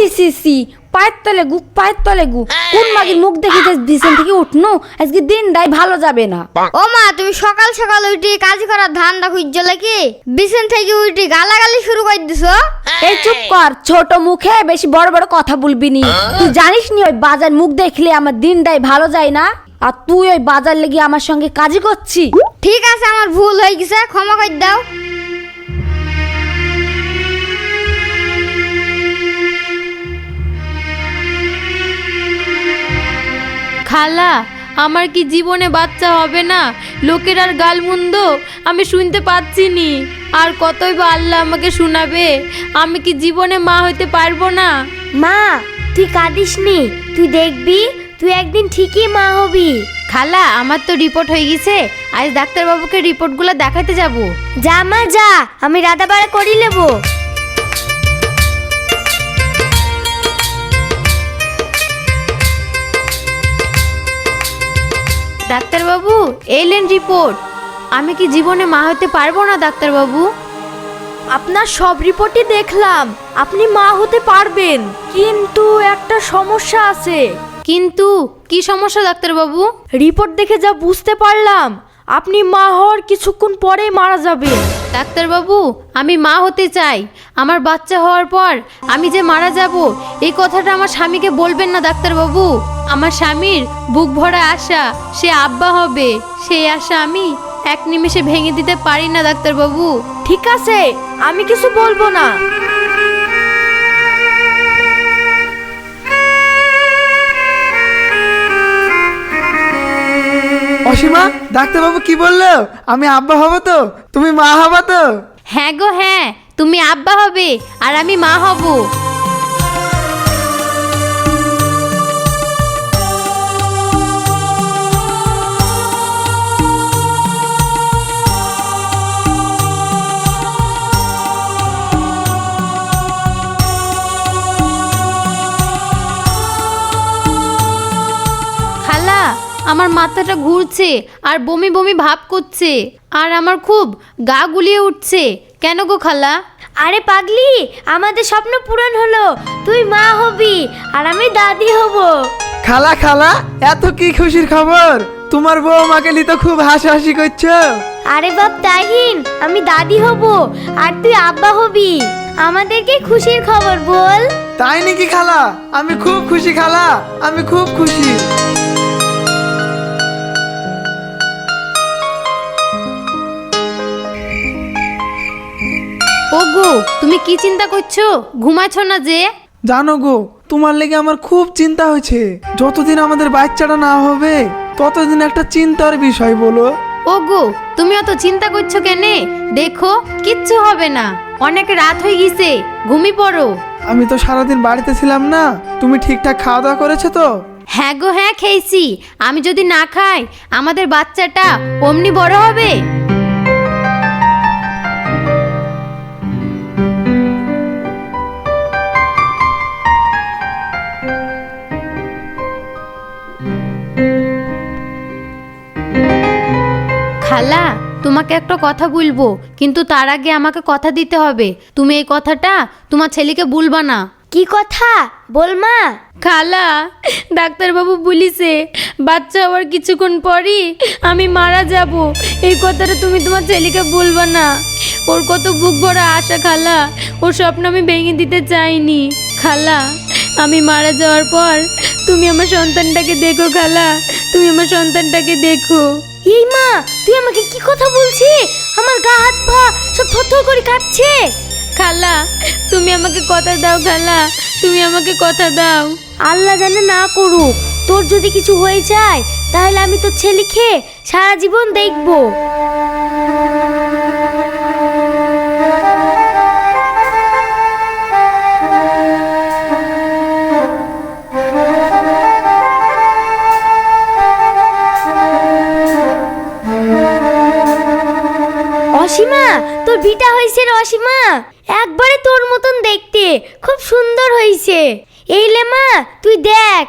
C C C পায়ের তলে গু পায়ের তলে গু। কোন মাগির মুখ দেখে যে বিছান থেকে উঠনো? আজকে দিনটাই ভালো যাবে না। ও মা তুমি সকাল সকাল উঠি কাজ করার ধান্দা খুঁজছো নাকি বিছান থেকে উঠি গালাগালি শুরু করে দিছো? এই চুপ কর ছোট মুখে বেশি বড় বড় কথা বলবি নি। তুই জানিস নি ওই বাজার মুখ দেখলে আমার দিনটাই ভালো যায় না? আর তুই ওই বাজার লেগে আমার সঙ্গে কাজই করছি ঠিক আছে আমার ভুল হয়ে গেছে ক্ষমা করে দাও। খালা আমার কি জীবনে বাচ্চা হবে না? লোকের আর গালমন্দ আমি শুনতে পাচ্ছি নি। আর কতই বা আল্লাহ আমাকে শোনাবে? আমি কি জীবনে মা হইতে পারব না? মা তুই কাঁদিস নি। তুই দেখবি তুই একদিন ঠিকই মা হবি। খালা আমার তো রিপোর্ট হয়ে গেছে। আজ ডাক্তারবাবুকে রিপোর্টগুলো দেখাতে যাব। যা মা যা। আমি রাধাবাড়া করি নেব। ডাক্তারবাবু এলেন রিপোর্ট। আমি কি জীবনে মা হতে পারব না ডাক্তারবাবু? আপনার সব রিপোর্টই দেখলাম। আপনি মা হতে পারবেন কিন্তু একটা সমস্যা আছে। কিন্তু কি সমস্যা ডাক্তারবাবু? রিপোর্ট দেখে যা বুঝতে পারলাম আপনি মা হওয়ার কিছুক্ষণ পরেই মারা যাবেন। ডাক্তারবাবু আমি মা হতে চাই। আমার বাচ্চা হওয়ার পর আমি যে মারা যাব এই কথাটা আমার স্বামীকে বলবেন না ডাক্তারবাবু। আমার স্বামীর বুক ভরা আশা সে আব্বা হবে। সেই আশা আমি এক নিমেষে ভেঙে দিতে পারি না ডাক্তারবাবু। ঠিক আছে আমি কিছু বলব না। অসীমা? ডাক্তারবাবু কি বলল? আমি আব্বা হব তো? তুমি মা হবা তো? হ্যাঁ গো হ্যাঁ। তুমি আব্বা হবে আর আমি মা হব। আমার মাথাটা ঘুরছে আর বমি বমি ভাব করছে। আর আমার খুব গা গুলিয়ে উঠছে। কেন গো খালা? আরে পাগলি আমাদের স্বপ্ন পূরণ হলো। তুই মা হবি আর আমি দাদি হব। খালা খালা এত কি খুশির খবর? তোমার বউ মাকে তো খুব হাসাহাসি করছ। আরে বাপ তাহিন আমি দাদি হব আর তুই আব্বা হবি। আমাদেরকে খুশির খবর বল? তাই নাকি খালা? আমি খুব খুশি খালা আমি খুব খুশি। ও গো তুমি কি চিন্তা করছ? ঘুমাচ্ছ না যে? জানো গো তোমার লেগে আমার খুব চিন্তা হয়েছে। যতদিন আমাদের বাচ্চাটা না হবে ততদিন একটা চিন্তার বিষয় বলো। ও গো তুমি অত চিন্তা করছ কেনে? দেখো কিচ্ছু হবে না। অনেক রাত হয়ে গেছে ঘুমি পড়ো। আমি তো সারাদিন বাড়িতে ছিলাম না তুমি ঠিকঠাক খাওয়া দাওয়া করেছ তো? হ্যাঁ গো হ্যাঁ খেয়েছি। আমি যদি না খাই আমাদের বাচ্চাটা অমনি বড় হবে? খালা তোমাকে একটা কথা বলব কিন্তু তার আগে আমাকে কথা দিতে হবে। তুমি এই কথাটা তোমার ছেলেকে বলবা না। কি কথা? বল মা। খালা ডাক্তারবাবু বলিছে বাচ্চা হওয়ার কিছুক্ষণ পরই আমি মারা যাব। এই কথাটা তুমি তোমার ছেলেকে বলবা না। ওর কত বুক ভরা আশা খালা ওর স্বপ্ন আমি ভেঙে দিতে চাইনি। খালা আমি মারা যাওয়ার পর তুমি আমার সন্তানটাকে দেখো খালা তুমি আমার সন্তানটাকে দেখো। এই মা তুই আমাকে কি কথা বলছিস? আমার গা হাত পা সব থরথর করে কাঁপছে। খালা তুমি আমাকে কথা দাও খালা তুমি আমাকে কথা দাও। আল্লাহ জানে না করুক তোর যদি কিছু হয়ে যায় তাহলে আমি তোর ছেলেকে সারা জীবন দেখব। তোর বিটা হয়েছে রে অসীমা একবারে তোর মতন দেখতে। খুব সুন্দর হয়েছে। এই লে মা তুই দেখ।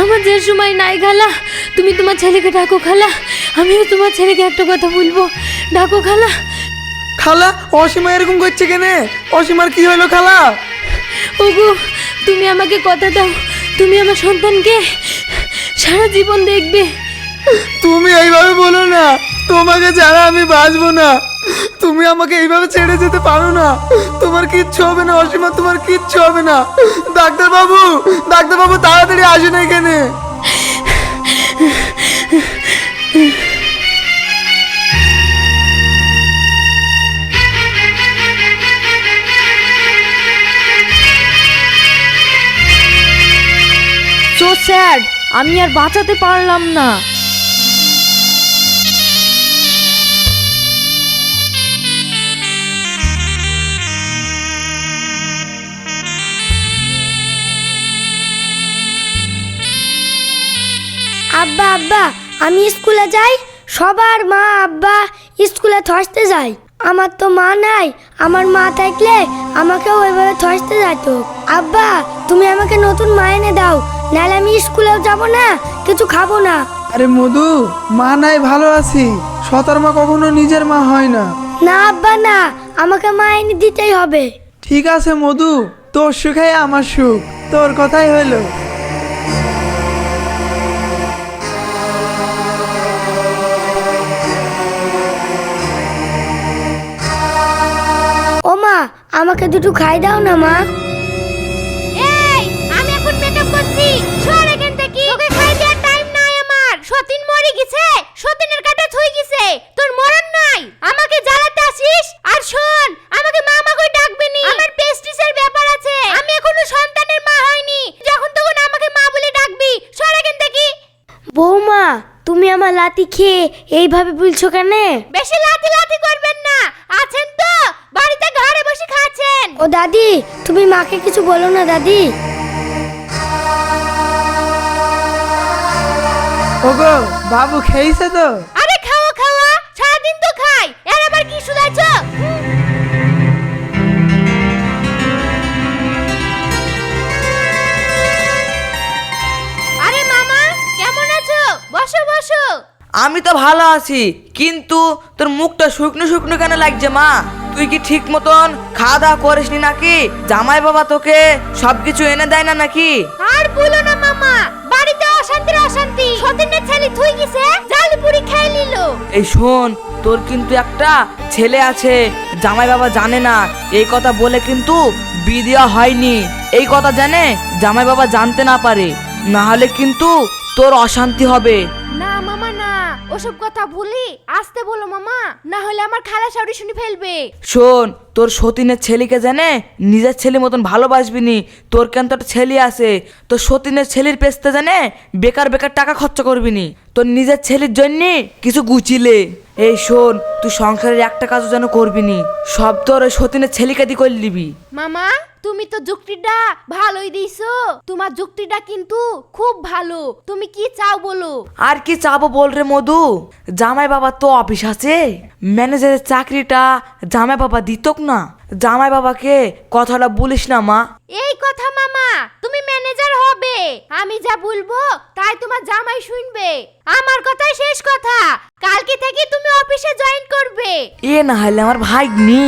আমার যে সময় নাই খালা তুমি তোমার ছেলেকে ডাকো খালা। আমিও তোমার ছেলেকে একটা কথা বলব। ডাকো খালা। খালা অসীমা এরকম করছে কেনে? অসীমার কি হলো খালা? ওগো তুমি আমাকে কথা দাও। তুমি আমার সন্তানকে সারা জীবন দেখবে। তুমি এইভাবে বলো না। তোমাকে ছাড়া আমি বাঁচবো না। তুমি আমাকে এইভাবে ছেড়ে যেতে পারো না। তোমার কিচ্ছু হবে না, অসীমা, তোমার কিচ্ছু হবে না। ডাক্তার বাবু ডাক্তার বাবু তাড়াতাড়ি আসেন এখানে। সো আমি আর বাঁচাতে পারলাম না। আব্বা আব্বা আমি স্কুলে যাই সবার মা আব্বা স্কুলে থসতে যায়। আমার তো মা নাই আমার মা থাকলে আমাকেও ওইভাবে থসতে যেত আব্বা তুমি আমাকে নতুন মা এনে দাও নাহলে আমি স্কুলেও যাব না কিছু খাব না। আরে মধু মা নাই ভালো আছি। সতার মা কখনো নিজের মা হয় না। না আব্বা না আমাকে মা এনে দিতেই হবে। ঠিক আছে মধু তোর সুখাই আমার সুখ। তোর কথাই হলো আমাকে দুটো খাই দাও না মা। এই আমি এখন মেকআপ করছি। সর এখান থেকে। তোকে খাই দেওয়ার টাইম নাই আমার। সতীন মরে গেছে। সতীনের কাটা গেছে। তোর মরণ নাই। আমাকে জ্বালাতে আসিস? আর শোন আমাকে মামা কই ডাকবি নি। আমার পেস্টিসের ব্যাপার আছে। আমি এখনও সন্তানের মা হইনি যখন তখন আমাকে মা বলে ডাকবি। সর এখান থেকে। বৌমা তুমি আমার লাতি খেয়ে এইভাবে বলছো কেন? বেশি লাতি লাতি করবেন না। আছেন তো? বাড়িতে ঘরে বসে খাচ্ছেন। ও দাদি তুমি মাকে কিছু বলো না দাদি। ওগো বাবু খেয়েছে তো? আরে খাওয়া খাওয়া সারাদিন তো খাই। এর আবার কি আরে মামা কেমন আছো? বসো বসো। আমি তো ভালো আছি কিন্তু তোর মুখটা শুকনো শুকনো কেন লাগছে মা? তুই কি ঠিক মতন খাওয়া দাওয়া করিসনি নাকি? জামাই বাবা তোকে সবকিছু এনে দেয় না নাকি? আর বলো না মামা। বাড়িতে অশান্তির অশান্তি। সতীনের ছেলে থুই গেছে জাল পুরি খেয়ে নিল। এই শোন তোর কিন্তু একটা ছেলে আছে জামাই বাবা জানে না। এই কথা বলে কিন্তু বিয়ে দেওয়া হয়নি। এই কথা জানে জামাই বাবা জানতে না পারে। না হলে কিন্তু তোর অশান্তি হবে। ওসব কথা ভুলি আসতে বলো মামা না হলে আমার খালা শাড়ি শুনে ফেলবে। শোন তোর সতীনের ছেলেকে জানে নিজের ছেলে মতন ভালোবাসবি নি তোর কেন তো একটা ছেলে আছে? তোর সতীনের ছেলের পেস্তে জানে বেকার বেকার টাকা খরচা করবি নি তোর নিজের ছেলের জন্য কিছু গুছিলে। এই শোন তুই সংসারের একটা কাজও যেন করবি নি সব তোর ওই সতীনের ছেলেকে দিয়ে করে নিবি মামা তুমি তো যুক্তিটা ভালোই দিছো। তোমার যুক্তিটা কিন্তু খুব ভালো। তুমি কি চাও বলো? আর কি চাবো বল রে মধু? জামাই বাবা তো অফিস আছে। ম্যানেজারের চাকরিটা জামাই বাবা দিতক না। জামাই বাবাকে কথাটা বলিস না মা। এই কথা মামা তুমি ম্যানেজার হবে। আমি যা বলব তাই তোমার জামাই শুনবে। আমার কথাই শেষ কথা। কালকে থেকে তুমি অফিসে জয়েন করবে। এ না হলে আমার ভাই নি